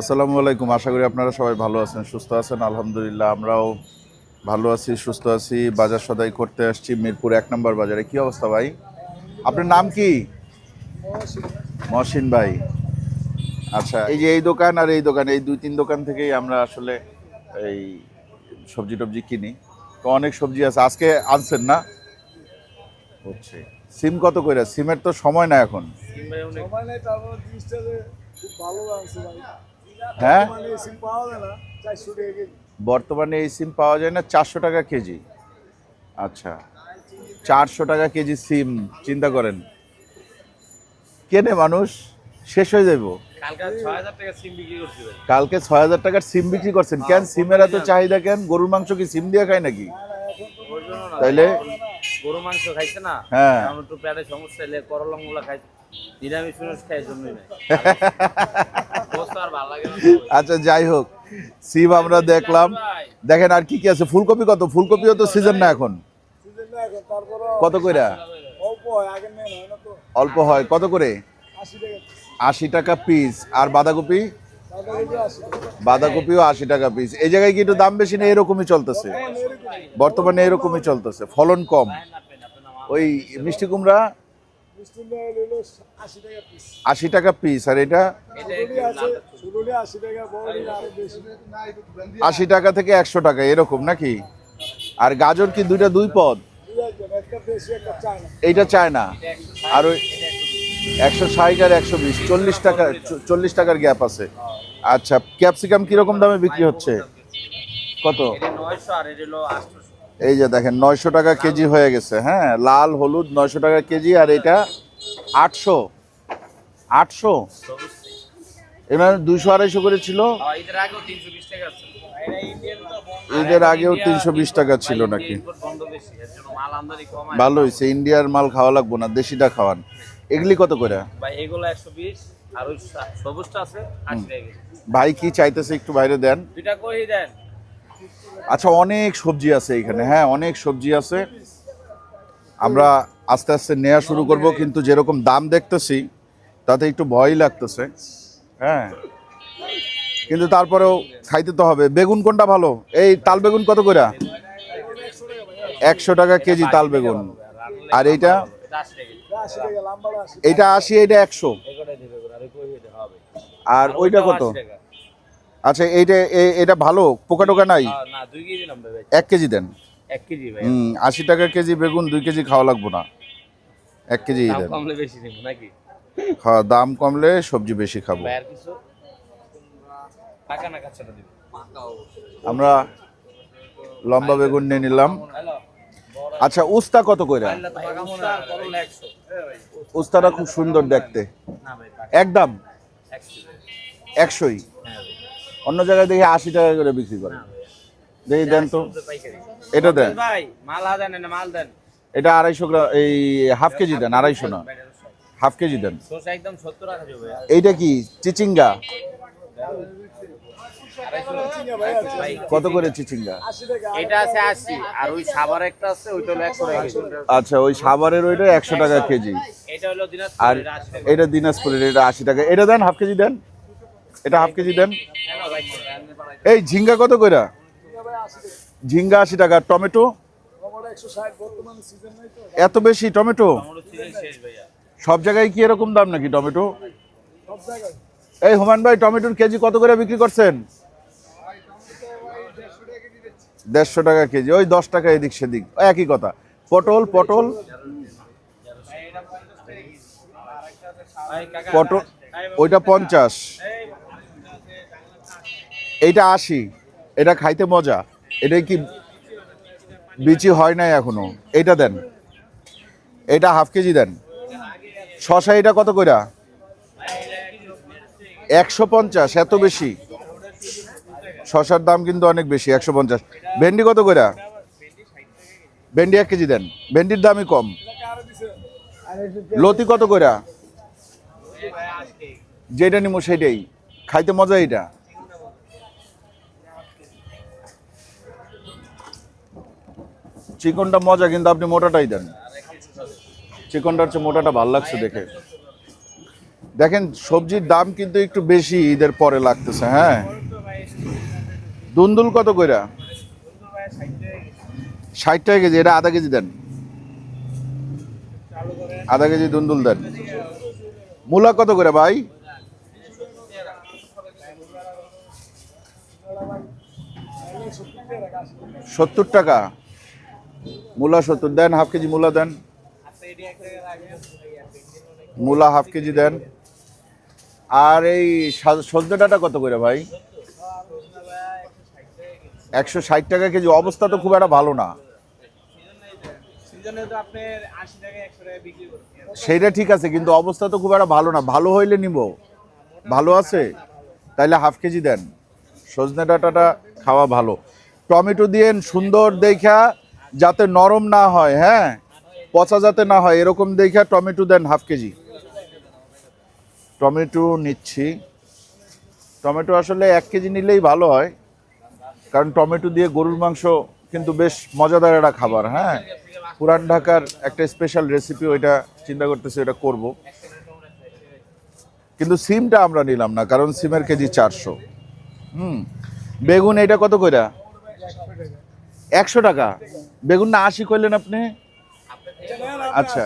আসসালামু আলাইকুম। আশা করি আপনারা সবাই ভালো আছেন সুস্থ আছেন। আলহামদুলিল্লাহ আমরাও ভালো আছি সুস্থ আছি। বাজার সদাই করতে আসছি মিরপুর এক নম্বর বাজারে। কি অবস্থা ভাই? আপনার নাম কি? মহসিন ভাই। আচ্ছা এই যে এই দোকান আর এই দোকান এই দুই তিন দোকান থেকেই আমরা আসলে এই সবজি টবজি কিনি। তো অনেক সবজি আছে। আজকে আনছেন না? হচ্ছে। সিম কত করে সিমের তো সময় না এখন। হ্যাঁ? মানে সিম পাওয়া যায় না চারশো টাকা কেজি বর্তমানে এই সিম পাওয়া যায় না চারশো টাকা কেজি। আচ্ছা চারশো টাকা কেজি সিম চিন্তা করেন। কেনে মানুষ? শেষ হয়ে যাইব। কালকে ছয় হাজার টাকা সিম বিক্রি করছি ভাই। কালকে ছয় হাজার টাকার সিম বিক্রি করছেন। কেন সিমের এত চাহিদা কেন? গরুর মাংস কি সিম দিয়ে খায় নাকি? তাইলে? গরু মাংস খাইছে না। হ্যাঁ। একটু পেটে সমস্যা এলে করলা মুলা খাই নিরামিষ জন্যই নাই। আচ্ছা যাই হোক সিম আমরা দেখলাম। দেখেন আর কি কি আছে? ফুলকপি কত? ফুলকপিও তো সিজন না এখন। সিজন না এখন তারপর কত কইরা? অল্প হয় আগের নেই না তো অল্প কত করে? আশি টাকা পিস আর বাঁধাকপি? বাঁধাকপিও আশি টাকা পিস এই জায়গায় কি একটু দাম বেশি না এরকমই চলতেছে? বর্তমানে এরকমই চলতেছে। ফলন কম। ওই মিষ্টি কুমড়া আশি টাকা পিস আশি টাকা পিস আর এটা? আশি টাকা থেকে একশো টাকা এরকম নাকি? আর গাজর কি দুইটা দুই পদ? দুই একজন একটা বেশি একটা চায় না এইটা চায় না আর ওই একশো ষাট আর একশো বিশ চল্লিশ টাকা চ- চল্লিশ টাকার গ্যাপ আছে। আচ্ছা ক্যাপসিকাম কীরকম দামে বিক্রি হচ্ছে? কত? নয়শো আর এই যে দেখেন নয়শো টাকা কেজি হয়ে গেছে হ্যাঁ লাল হলুদ নয়শো টাকা কেজি আর এটা আটশো আটশো। এবার দুইশো আড়াইশো করে ছিল। ঈদের আগেও তিনশো বিশ টাকা ছিল। নাকি? ভালো হয়েছে ইন্ডিয়ার মাল খাওয়া লাগবো না দেশিটা খাওয়ান। এগুলি কত করে? ভাই কি চাইতেছে একটু বাইরে দেন। দুইটা কই দেন? আচ্ছা অনেক সবজি আছে এখানে। হ্যাঁ অনেক সবজি আছে। আমরা আস্তে আস্তে নেওয়া শুরু করব, কিন্তু যেরকম দাম দেখতেছি, তাতে একটু ভয় লাগতেছে। হ্যাঁ কিন্তু তারপরেও খাইতে তো হবে। বেগুন কোনটা ভালো? এই তাল বেগুন কত করে? একশো টাকা কেজি তাল বেগুন। আর এইটা? এইটা আশি, এইটা একশো। আর ওইটা কত? 80 টাকা। আচ্ছা এইটা এটা ভালো? পোকা টোকা নাই? না দুই কেজি নামবে ভাই। এক কেজি দেন। এক কেজি ভাই। হুম আশি টাকা কেজি বেগুন দুই কেজি খাওয়া লাগবো না। এক কেজি দেন। কমলে বেশি নেব নাকি? হ্যাঁ দাম কমলে সবজি বেশি খাব। ভাই আর কিছু? টাকা না কাছাটা দিব? আমরা লম্বা বেগুন নিয়ে নিলাম। আচ্ছা উস্তা কত করে হয়। করলে 100 উস্তাটা খুব সুন্দর দেখতে। না ভাই পাকা। একদম? একশোই। হ্যাঁ অন্য জায়গায় দেখি আশি টাকা করে বিক্রি করে। দেখি দেন তো। এটা দেন। এটা আড়াইশো গ্রাম এই হাফ কেজি দেন আড়াইশো না। হাফ কেজি দেন। শসা একদম 70 টাকা যাবে ভাই এইটা কি? চিচিঙ্গা? কত করে চিচিঙ্গা? এটা আছে 80 আর ওই সাভার একটা আছে ওইটা হলো 100 টাকা কেজি। আচ্ছা ওই সাভারের ওইটা একশো টাকা কেজি। এটা হলো আর এটা 80 দিনাজপুরের এটা আশি টাকা। এটা দেন হাফ কেজি দেন। এটা হাফ কেজি দেন। এই ঝিঙ্গা কত কইরা? ঝিঙ্গা আশি টাকা। টমেটো? এত বেশি টমেটো? সব জায়গায় কি এরকম দাম নাকি টমেটো? এই হুমান ভাই টমেটোর কেজি কত করে বিক্রি করছেন? দেড়শো টাকা কেজি। ওই দশ টাকা এদিক সেদিক। একই কথা। পটল পটল? পটল ওইটা পঞ্চাশ। এইটা আশি। এটা খাইতে মজা। এটা কি বিচি হয় নাই এখনও? এইটা দেন। এটা হাফ কেজি দেন। শশা এটা কত কইরা? একশো পঞ্চাশ, এত বেশি। শশার দাম কিন্তু অনেক বেশি, একশো পঞ্চাশ। ভেন্ডি কত কইরা? ভেন্ডি এক কেজি দেন। ভেন্ডির দামই কম। লতি কত কইরা? যেটা নিমো সেটাই খাইতে মজা এটা চিকনটা মজা, কিন্তু আপনি মোটাটাই দেন। চিকনটা হচ্ছে মোটাটা ভালো লাগছে দেখে। দেখেন, সবজির দাম কিন্তু একটু বেশি ঈদের পরে লাগতেছে হ্যাঁ? দুন্দুল কত কইরা? ষাট টাকা কেজি, এটা আধা কেজি দেন। আধা কেজি দুন্দুল দেন। মূলা কত করে ভাই? সত্তর টাকা। মূলা সত্তর দেন, হাফ কেজি মূলা দেন। মূলা হাফ কেজি দেন। আর এই সজনে ডাটা কত করে ভাই? একশো ষাট টাকা কেজি, অবস্থা তো খুব একটা ভালো না। সেইটা ঠিক আছে, কিন্তু অবস্থা তো খুব একটা ভালো না। ভালো হইলে নিব। ভালো আছে? তাইলে হাফ কেজি দেন। সজনে ডাঁটাটা খাওয়া ভালো। টমেটো দিয়েন সুন্দর দেখা যাতে নরম না হয় হ্যাঁ? পচা যাতে না হয়, এরকম দেখা টমেটো দেন হাফ কেজি। টমেটো নিচ্ছি। টমেটো আসলে এক কেজি নিলেই ভালো হয়, কারণ টমেটো দিয়ে গরুর মাংস কিন্তু বেশ মজাদার একটা খাবার হ্যাঁ? পুরান ঢাকার একটা স্পেশাল রেসিপি ওইটা চিন্তা করতেছি ওটা করব। কিন্তু সিমটা আমরা নিলাম না, কারণ সিমের কেজি চারশো। হুম, বেগুন এটা কত কইরা? একশো টাকা। বেগুন না আশি করলেন আপনি? আচ্ছা।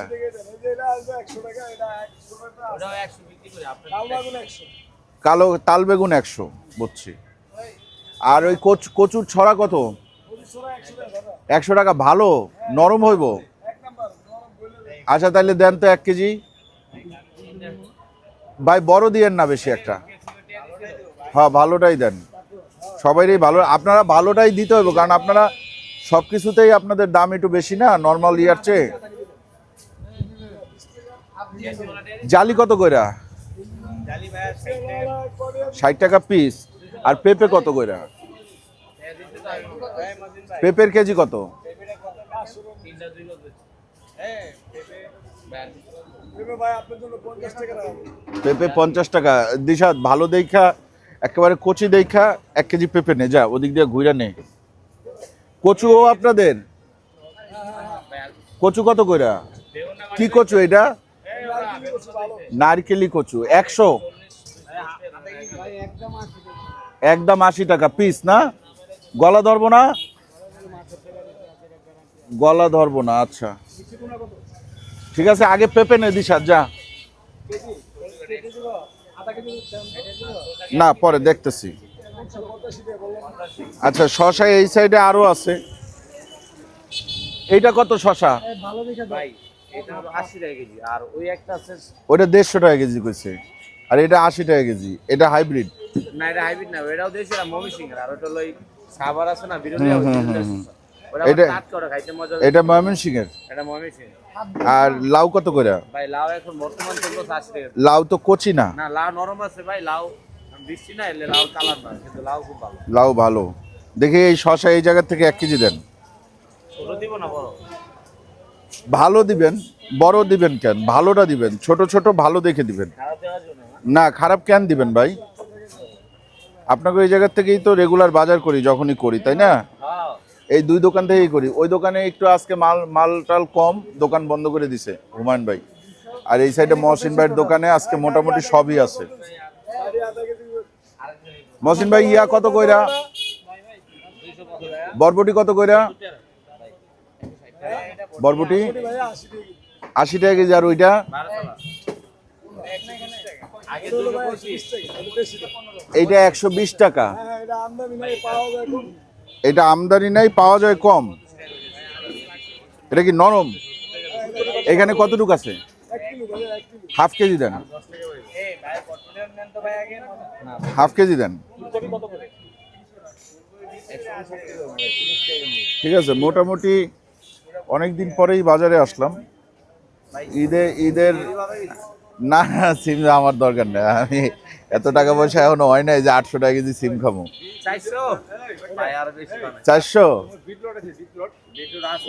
কালো তাল বেগুন একশো, বুঝছি। আর ওই কচ কচুর ছড়া কত? একশো টাকা, ভালো, নরম হইব। আচ্ছা তাহলে দেন তো এক কেজি। ভাই, বড় দিয়েন না বেশি একটা। হ্যাঁ ভালোটাই দেন। সবাইরই ভালো আপনারা ভালোটাই দিতে হবে কারণ আপনারা সব কিছুতেই আপনাদের দাম একটু বেশি না? নর্মাল ইয়ার চেয়ে? জালি কত কইরা? ষাট টাকা পিস আর পেঁপে কত কইরা? পেঁপের কেজি কত? পেঁপে পঞ্চাশ টাকা। দিশা, ভালো দেখা একেবারে কচি দেখা এক কেজি পেঁপে নে, যা, ওদিক দিয়ে ঘুরে নে। কচুও আপনাদের? কচু কত কইরা কি কচু এটা? নারকেলি কচু। একশো? একদম আশি টাকা পিস না? গলা ধরবো না? গলা ধরবো না আচ্ছা। ঠিক আছে, আগে পেঁপে নে দিশা, যা। না, পরে দেখতেছি। আচ্ছা শশা এই সাইডে আরও আছে। এইটা কত শশা? ওটা দেড়শো টাকা কেজি কইছে। আর এটা আশি টাকা কেজি এটা হাইব্রিড না এটা হাইব্রিড না এটাও দেশি আর মমি সিং আর ওটা লই সাবার আছে না বিরোধী ওটা এটা- কাট করে খাইতে এটা ময়মন সিং আর লাউ কত করে? ভাই লাউ এখন বর্তমান চলছে আশি টাকা। লাউ তো কচি না। না লাউ নরম আছে ভাই লাউ বৃষ্টি না এলে লাউ কালার না কিন্তু লাউ খুব ভালো। লাউ ভালো। দেখি এই শশা এই জায়গা থেকে এক কেজি দেন। ছোট দিব না বড়? ভালো দিবেন বড় দিবেন কেন? ভালোটা দিবেন ছোট ছোট ভালো দেখে দিবেন। না? খারাপ কেন দিবেন ভাই? আপনাকে ওই জায়গার থেকেই তো রেগুলার বাজার করি যখনই করি তাই না? হ্যাঁ। এই দুই দোকান থেকেই করি। ওই দোকানে একটু আজকে মাল মাল টাল কম দোকান বন্ধ করে দিছে হুমায়ুন ভাই। আর এই সাইডে মহসিন ভাইয়ের দোকানে আজকে মোটামুটি সবই আছে। মহসিন ভাই, ইয়া কত কইরা? বরবটি কত কইরা? বরবটি? আশি টাকা কেজি আর ওইটা? আগে এটা হলো দুশো ভাই পঁচিশ 30 টাকা এটা বেশি টাকা এইটা একশো বিশ টাকা। এটা আমদানি নাই, পাওয়া যায় কম। এটা কি নরম? এখানে কতটুকু আছে? হাফ কেজি দেন। হাফ কেজি দেন। ফুলকপি কত করে? ঠিক আছে মোটামুটি অনেক দিন পরেই বাজারে আসলাম। ঈদে ঈদের না না সিম আমার দরকার নেই। আমি এত টাকা পয়সা এখনও হয় নাই যে আটশো টাকা কেজি সিম খাব। চারশো?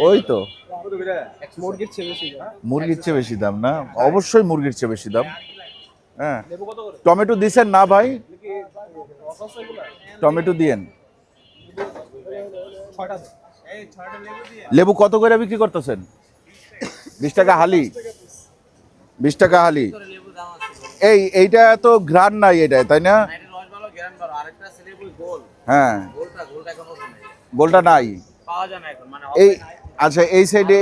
ওই তো। মুরগির চেয়ে বেশি দাম না? অবশ্যই মুরগির চেয়ে বেশি দাম। হ্যাঁ। লেবু কত করে? টমেটো দিছেন না ভাই? টমেটো দিয়েন। লেবু দিয়ে। লেবু কত করে বিক্রি করতেছেন? বিশ টাকা হালি। বিশ টাকা হালি। এই এইটা তো ঘ্রাণ নাই এটা তাই না? হ্যাঁ। গোলটা নাই। গোলটা নাই? পাওয়া যায় না এখন মানে এই আচ্ছা এই সাইডে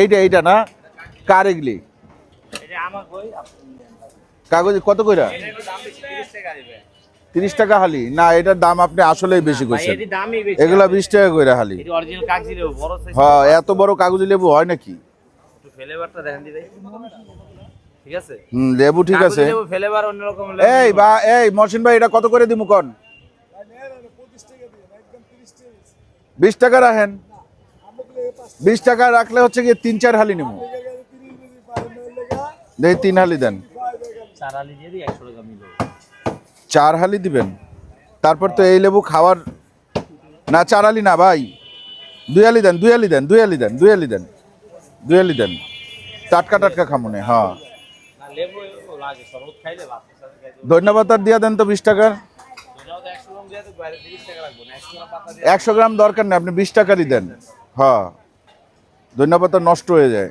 এইটা এইটা না? কার এগুলি? কাগজ কত কইরা? তিরিশ টাকা হালি। না এটার দাম আপনি আসলেই বেশি করছেন। এগুলা বিশ টাকা কইরা হালি। হ্যাঁ এত বড় কাগজি লেবু হয় নাকি? ঠিক আছে? হুম লেবু ঠিক আছে। এই বা এই মহসিন ভাই এটা কত করে দিমু কন? বিশ টাকা রাখেন। বিশ টাকা রাখলে হচ্ছে গিয়ে তিন চার হালি নিমু। দেখি তিন হালি দেন চারালি দিয়ে দিই 100 টাকা মিলো। চার হালি দিবেন। তারপর তো এই লেবু খাওয়ার না চার হালি না ভাই। দুই হালি দেন দুই হালি দেন দুই হালি দেন দুই হালি দেন দুই হালি দেন। টাটকা টাটকা খামুনে হ্যাঁ। ধন্যবাদ আর দিয়া দেন তো বিশ টাকার। এটাও তো 100 গ্রাম দিয়ে তো বাইরে 30 টাকা লাগবে না 100 গ্রাম পাতা দিয়ে একশো গ্রাম দরকার নেই আপনি বিশ টাকারই দেন হ্যাঁ ধন্যবাদ নষ্ট হয়ে যায়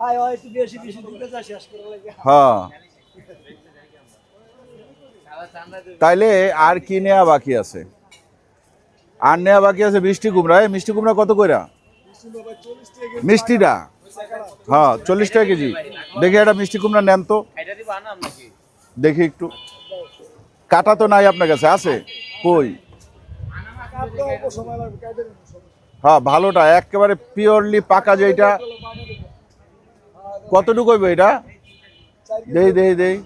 হয় একটু বেশি বেশি দিতে চাই শেষ করে লাগে হ্যাঁ সাদা চান্দা দিয়ে তাইলে আর কি নেওয়া বাকি আছে? আর নেওয়া বাকি আছে মিষ্টি কুমড়া। এই মিষ্টি কুমড়া কত কইরা? মিষ্টিটা? হ্যাঁ চল্লিশ টাকা কেজি। দেখি একটা মিষ্টি কুমড়া নেন তো। দেখি একটু। কাটা তো নাই আপনার কাছে, আছে? কই? হ্যাঁ ভালোটা, একেবারে পিওরলি পাকা যেটা কতটুকু এটা? দেই দেই দেই।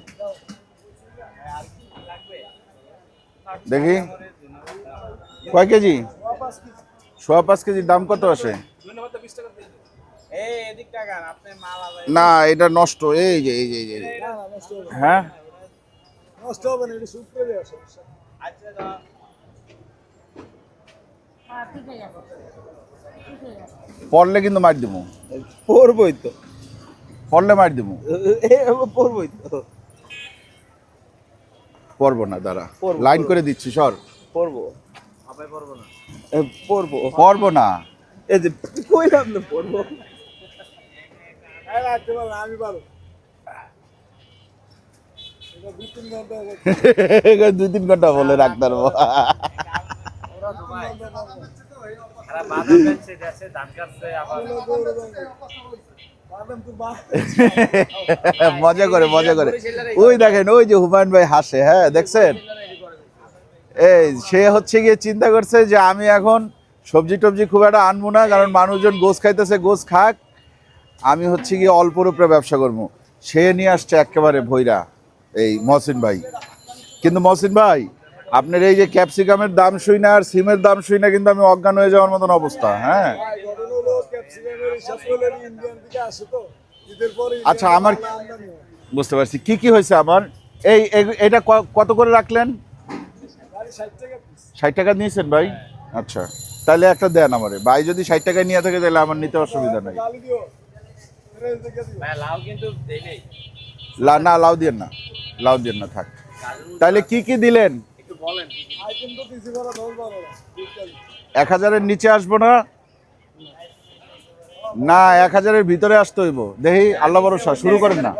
দেখি। কয় কেজি? সোয়া পাঁচ কেজির দাম কত আছে এই এদিক টাকা আপনি মাল আবার না এটা নষ্ট এই যে এই যে এই যে। হ্যাঁ? নষ্ট হবে না এটা শুট করে আচ্ছা হ্যাঁ পড়লে কিন্তু মার দিব। পড়বই তো। পড়লে মার দিব। পড়বই তো। পড়ব না দাঁড়া। লাইন করে দিচ্ছি সর। পড়ব সবাই পারব না। পড়ব পড়ব না। এই যে কইলাম না পড়ব আমি পারো দুই তিন ঘণ্টা বলে পারব দেশে ধান কাটছে আবার মজা করে মজা করে। ওই দেখেন ওই যে হুমায়ুন ভাই হাসে হ্যাঁ দেখছেন? এই সে হচ্ছে গিয়ে চিন্তা করছে যে আমি এখন সবজি টবজি খুব একটা আনব না কারণ মানুষজন গোস খাইতেছে গোস খাক। আমি হচ্ছে গিয়ে অল্পর উপরে ব্যবসা করব। সে নিয়ে আসছে একেবারে ভৈরা এই মহসিন ভাই। কিন্তু মহসিন ভাই আপনার এই যে ক্যাপসিকামের দাম শুই না আর সিমের দাম শুই না কিন্তু আমি অজ্ঞান হয়ে যাওয়ার মতন অবস্থা হ্যাঁ? আচ্ছা, আমার- বুঝতে পারছি। কি কি হয়েছে আমার? এই এটা ক- কত করে রাখলেন? ষাট টাকা নিয়েছেন ভাই? আচ্ছা তাহলে একটা দেন আমারে। ভাই যদি ষাট টাকায় নিয়ে থাকে তাহলে আমার নিতে অসুবিধা নাই। না লাউ দিয়েন না। লাউ দিয়েন না থাক। তাহলে কি কি দিলেন? এক হাজারের নিচে আসব না। না, এক হাজারের ভিতরে আসতে হইব। দেখি আল্লাহ ভরসা, শুরু করেন না।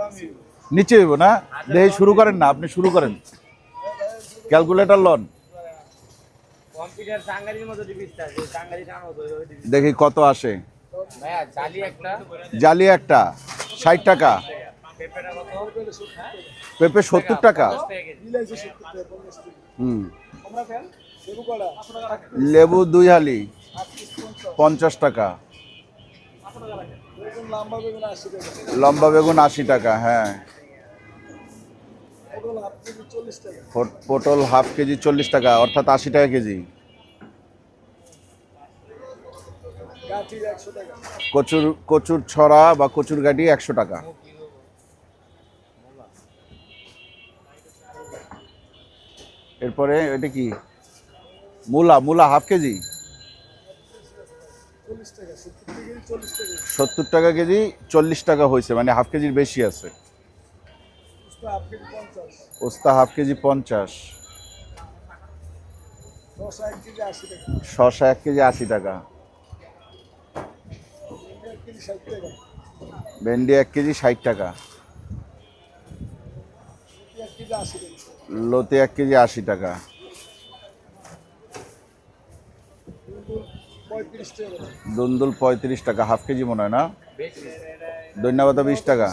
নিচে হইব না? দেখি শুরু করেন না, আপনি শুরু করেন। ক্যালকুলেটর লন। দেখি কত আসে। জালি একটা, ষাট টাকা। পেঁপে সত্তর টাকা। হুম। লেবু দুই হালি, পঞ্চাশ টাকা। লম্বা বেগুন আশি টাকা। হ্যাঁ। পটল হাফ কেজি চল্লিশ টাকা। অর্থাৎ আশি টাকা কেজি। কচুর কচুর ছড়া বা কচুর গাড়ি একশো টাকা। এরপরে এটা কি? মূলা মূলা হাফ কেজি? সত্তর টাকা কেজি, চল্লিশ টাকা হয়েছে মানে হাফ কেজির বেশি আছে। ওস্তা হাফ কেজি পঞ্চাশ। শশা এক কেজি আশি টাকা। ভেন্ডি এক কেজি ষাট টাকা। লতি এক কেজি আশি টাকা। দুন্দুল পঁয়ত্রিশ টাকা হাফ কেজি মনে হয় না? ধন্যবাদ বিশ টাকা।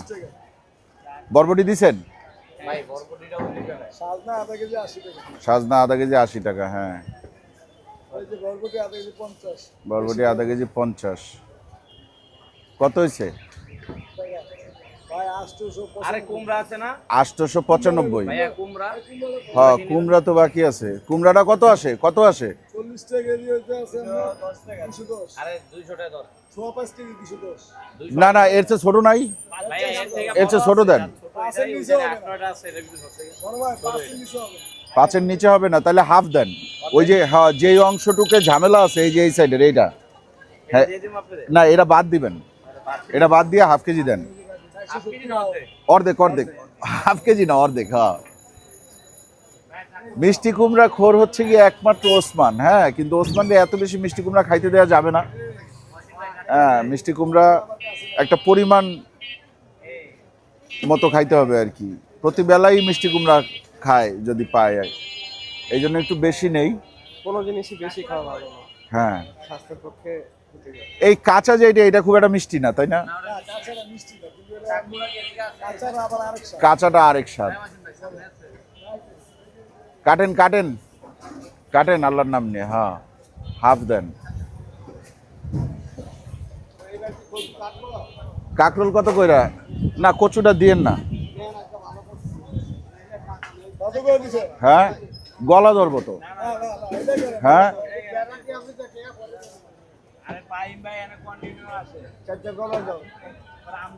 বরবটি দিছেন? সাজনা আধা কেজি আশি টাকা হ্যাঁ। বরবটি আধা কেজি পঞ্চাশ। কত হয়েছে? আটশোশো পঁচানব্বই। হ্যাঁ কুমড়া তো বাকি আছে। কুমড়াটা কত আসে? কত আসে? টাকা আছে টাকা। আরে টাকা দর কেজি না না এর চেয়ে ছোট নাই। এর চেয়ে ছোট দেন। পাঁচের নিচে হবে না। তাহলে হাফ দেন। ওই যে হ্যাঁ যেই অংশটুকে ঝামেলা আছে এই যে এই সাইডের এইটা। হ্যাঁ। না এটা বাদ দিবেন। এটা বাদ দিয়ে হাফ কেজি দেন। অর্ধেক অর্ধেক। হাফ কেজি না অর্ধেক হ্যাঁ। মিষ্টি কুমড়া খোর হচ্ছে গিয়ে একমাত্র ওসমান হ্যাঁ কিন্তু ওসমানকে এত বেশি মিষ্টি কুমড়া খাইতে দেওয়া যাবে না। হ্যাঁ মিষ্টি কুমড়া একটা পরিমাণ মতো খাইতে হবে আর কি। প্রতি বেলাই মিষ্টি কুমড়া খায় যদি পায় আর। এই জন্য একটু বেশি নেই। কোনো জিনিসই বেশি খাওয়া ভালো না। হ্যাঁ। স্বাস্থ্যের পক্ষে এই কাঁচা যে এটা এটা খুব একটা মিষ্টি না তাই না? কাঁচাটা মিষ্টি না কাঁচাটা আবার আরেক স্বাদ। কাঁচাটা আরেক স্বাদ। কাটেন কাটেন। কাটেন আল্লাহর নাম নিয়ে হ্যাঁ। হাফ দেন। কাকরোল কত কইরা? না, কচুটা দিয়েন না। হ্যাঁ? গলা ধরবো তো। হ্যাঁ?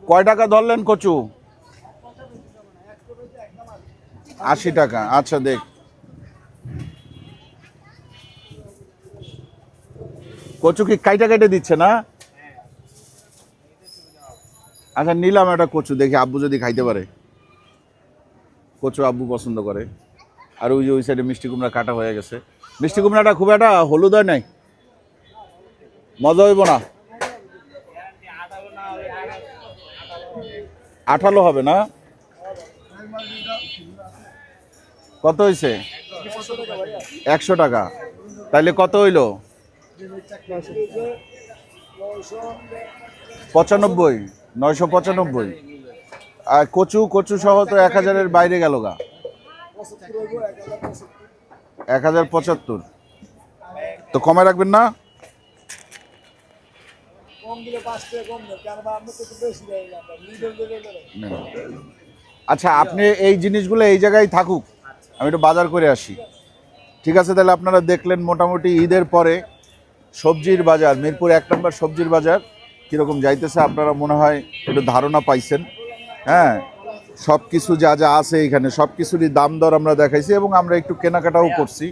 কয় টাকা ধরলেন কচু? আশি টাকা। আচ্ছা দেখ। কচু কি কাইটা কাইটা দিচ্ছে না? আচ্ছা নিলাম একটা কচু, দেখি আব্বু যদি খাইতে পারে। কচু আব্বু পছন্দ করে। আর ওই যে ওই সাইডে মিষ্টি কুমড়া কাটা হয়ে গেছে। মিষ্টি কুমড়াটা খুব একটা হলুদ হয় নাই? মজা হইব না? আঠালো হবে না? কত হয়েছে একশো টাকা। তাইলে কত হইল? পঁচানব্বই, নয়শো পঁচানব্বই। আর কচু কচু সহ তো এক হাজারের বাইরে গেল গা। এক হাজার পঁচাত্তর। তো কমে রাখবেন না। আচ্ছা আপনি এই জিনিসগুলো এই জায়গায় থাকুক। আমি একটু বাজার করে আসি। ঠিক আছে, তাহলে আপনারা দেখলেন মোটামুটি ঈদের পরে সবজির বাজার, মিরপুর এক নম্বর সবজির বাজার, কীরকম যাইতেছে আপনারা মনে হয় একটু ধারণা পাইছেন। হ্যাঁ সব কিছু যা যা আছে এখানে সব কিছুরই দাম দর আমরা দেখাইছি এবং আমরা একটু কেনাকাটাও করছি।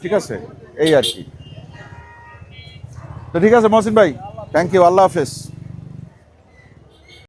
ঠিক আছে? এই আর কি। তো ঠিক আছে, মহসিন ভাই থ্যাংক ইউ আল্লাহ হাফেজ।